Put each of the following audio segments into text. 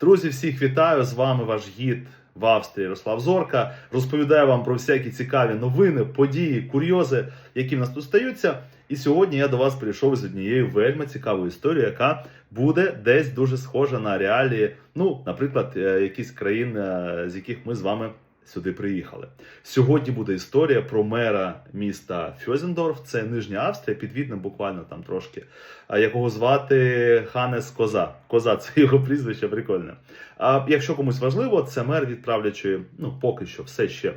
Друзі, всіх вітаю! З вами ваш гід в Австрії Ярослав Зорка. Розповідаю вам про всякі цікаві новини, події, курйози, які в нас тут стаються. І сьогодні я до вас прийшов з однією вельми цікавою історією, яка буде десь дуже схожа на реалії, ну, наприклад, е, якісь країн, е, з яких ми з вами сюди приїхали. Сьогодні буде історія про мера міста Фьозендорф, це Нижня Австрія, під Віднем буквально там трошки, якого звати Ханес Коза. Коза це його прізвище, прикольне. А якщо комусь важливо, це мер від ну поки що, все ще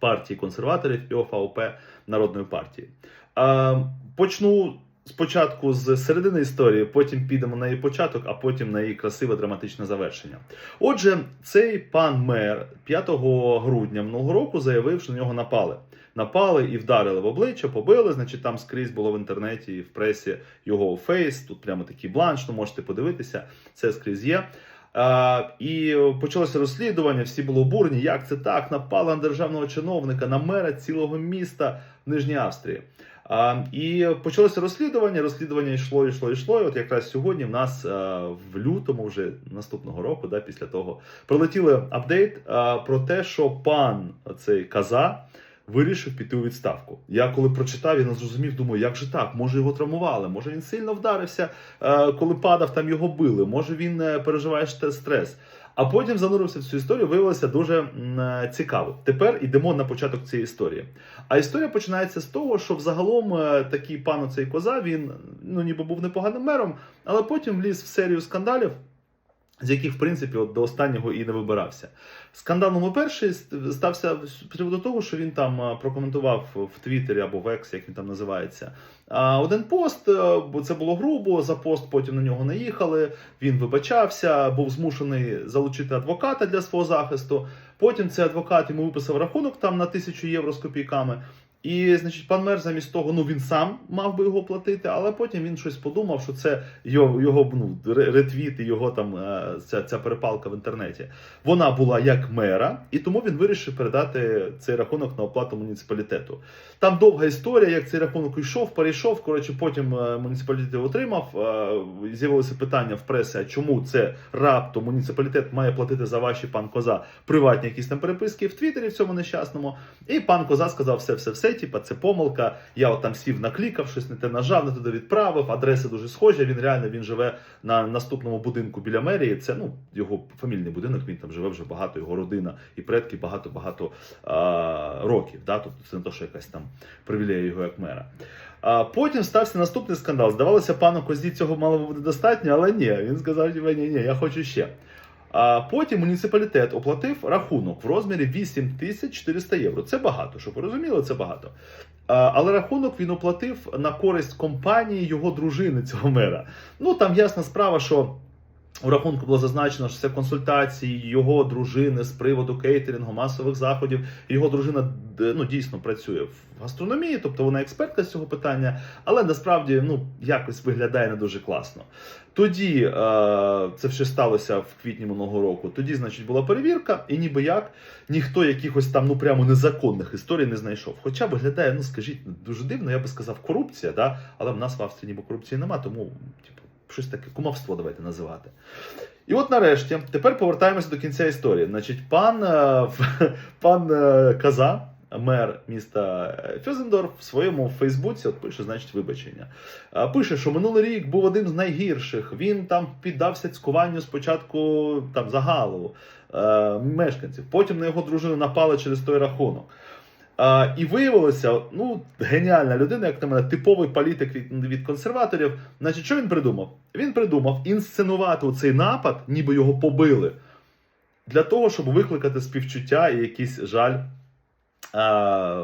партії консерваторів і ОФАОП Народної партії. А, почну спочатку з середини історії, потім підемо на її початок, а потім на її красиве драматичне завершення. Отже, цей пан мер 5 грудня минулого року заявив, що на нього напали. Напали і вдарили в обличчя, побили. Значить, там скрізь було в інтернеті і в пресі його фейс. Тут прямо такий бланш, ну можете подивитися, це скрізь є. І почалося розслідування, всі були обурені. Як це так? Напали на державного чиновника, на мера цілого міста в Нижній Австрії. І почалося розслідування. Розслідування йшло, йшло, йшло. І от якраз сьогодні в нас в лютому, вже наступного року, да, після того, прилетіли апдейт про те, що пан цей каза. Вирішив піти у відставку. Я коли прочитав, я не зрозумів, думаю, як же так? Може його травмували, може він сильно вдарився, е, коли падав, там його били, може він е, переживає стрес. А потім занурився в цю історію, виявилося дуже е, цікаво. Тепер йдемо на початок цієї історії. А історія починається з того, що взагалом такий пан оцей коза, він ну ніби був непоганим мером, але потім вліз в серію скандалів. З яких, в принципі, от до останнього і не вибирався. Скандал номер перший стався з приводу того, що він там прокоментував в Твіттері або в Екс, як він там називається. Один пост, е, бо це було грубо. За пост потім на нього наїхали. Він вибачався, був змушений залучити адвоката для свого захисту. Потім цей адвокат йому виписав рахунок там на тисячу євро з копійками. І, значить, пан мер замість того, ну він сам мав би його платити, але потім він щось подумав, що це його його ну, ретвіт і його там е, ця, ця перепалка в інтернеті. Вона була як мера, і тому він вирішив передати цей рахунок на оплату муніципалітету. Там довга історія, як цей рахунок йшов, перейшов. Коротше, потім е, муніципалітет отримав. Е, З'явилося питання в пресі, а чому це раптом муніципалітет має платити за ваші пан Коза приватні якісь там переписки в Твіттері в цьому нещасному. І пан Коза сказав все, все, все. Типа, це помилка. Я от там сів, наклікав, щось не те нажав, не туди відправив. Адреси дуже схожі. Він реально він живе на наступному будинку біля мерії. Це ну його фамільний будинок. Він там живе вже багато, його родина і предки багато багато років. Да? Тобто це не то, що якась там привілея його як мера. А потім стався наступний скандал. Здавалося, пану Козі цього мало буде достатньо, але ні. Він сказав, ні, ні, ні, я хочу ще. А потім муніципалітет оплатив рахунок в розмірі 8400 євро. Це багато, щоб ви розуміли, це багато. Але рахунок він оплатив на користь компанії його дружини, цього мера. Ну там ясна справа, що. У рахунку було зазначено, що це консультації його дружини з приводу кейтерингу, масових заходів. Його дружина ну, дійсно працює в гастрономії, тобто вона експертка з цього питання, але насправді ну, якось виглядає не дуже класно. Тоді е, це все сталося в квітні минулого року. Тоді, значить, була перевірка, і ніби як ніхто якихось там ну прямо незаконних історій не знайшов. Хоча виглядає, ну скажіть, дуже дивно, я би сказав, корупція, да? але в нас в Австрії ніби корупції нема, тому типу, щось таке кумовство давайте називати. І от нарешті, тепер повертаємося до кінця історії. Значить, пан, е, пан е, Каза, мер міста е, Фьозендорф, в своєму Фейсбуці от пише, значить, вибачення. Пише, що минулий рік був один з найгірших. Він там піддався цькуванню спочатку там загалу мешканців. Потім на його дружину напали через той рахунок. І виявилося, ну, геніальна людина, як на мене, типовий політик від, від консерваторів. Значить, що він придумав? Він придумав інсценувати цей напад, ніби його побили, для того, щоб викликати співчуття і якийсь жаль а,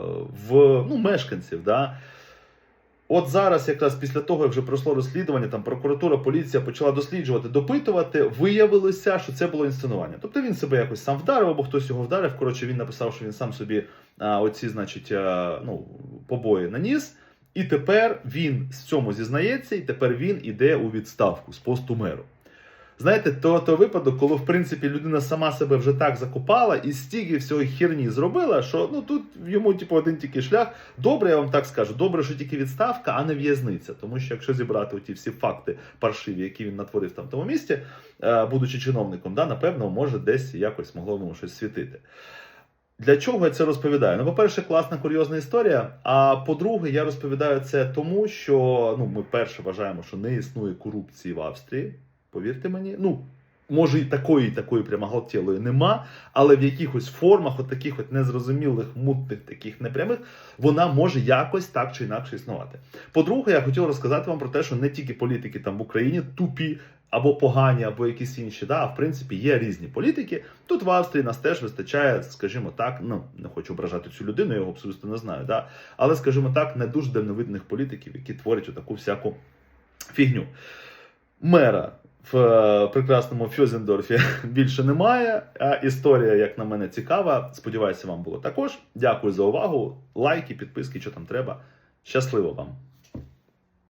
в ну, мешканців. Да? От зараз, якраз після того, як вже пройшло розслідування, там прокуратура, поліція почала досліджувати, допитувати, виявилося, що це було інсценування. Тобто він себе якось сам вдарив, або хтось його вдарив. Коротше, він написав, що він сам собі а, оці, значить, а, ну, побої наніс. І тепер він з цьому зізнається, і тепер він іде у відставку з посту меру. Знаєте, то, то випадок, коли в принципі людина сама себе вже так закопала і стільки всього херні зробила, що ну тут йому типу один тільки шлях. Добре, я вам так скажу. Добре, що тільки відставка, а не в'язниця. Тому що якщо зібрати ті всі факти паршиві, які він натворив там в тому місті, е, будучи чиновником, да, напевно, може десь якось могло йому щось світити. Для чого я це розповідаю? Ну, по-перше, класна курйозна історія. А по-друге, я розповідаю це тому, що ну, ми перше вважаємо, що не існує корупції в Австрії. Повірте мені, ну. Може, і такої, і такої прямо галтєлої нема, але в якихось формах, от таких от незрозумілих, мутних, таких непрямих, вона може якось так чи інакше існувати. По-друге, я хотів розказати вам про те, що не тільки політики там в Україні тупі або погані, або якісь інші, да, а в принципі є різні політики. Тут в Австрії нас теж вистачає, скажімо так, ну не хочу ображати цю людину, я його абсолютно не знаю, да, але, скажімо так, не дуже дальновидних політиків, які творять отаку всяку фігню. Мера в е, прекрасному Фьозендорфі більше немає. А історія, як на мене, цікава. Сподіваюся, вам було також. Дякую за увагу. Лайки, підписки, що там треба. Щасливо вам!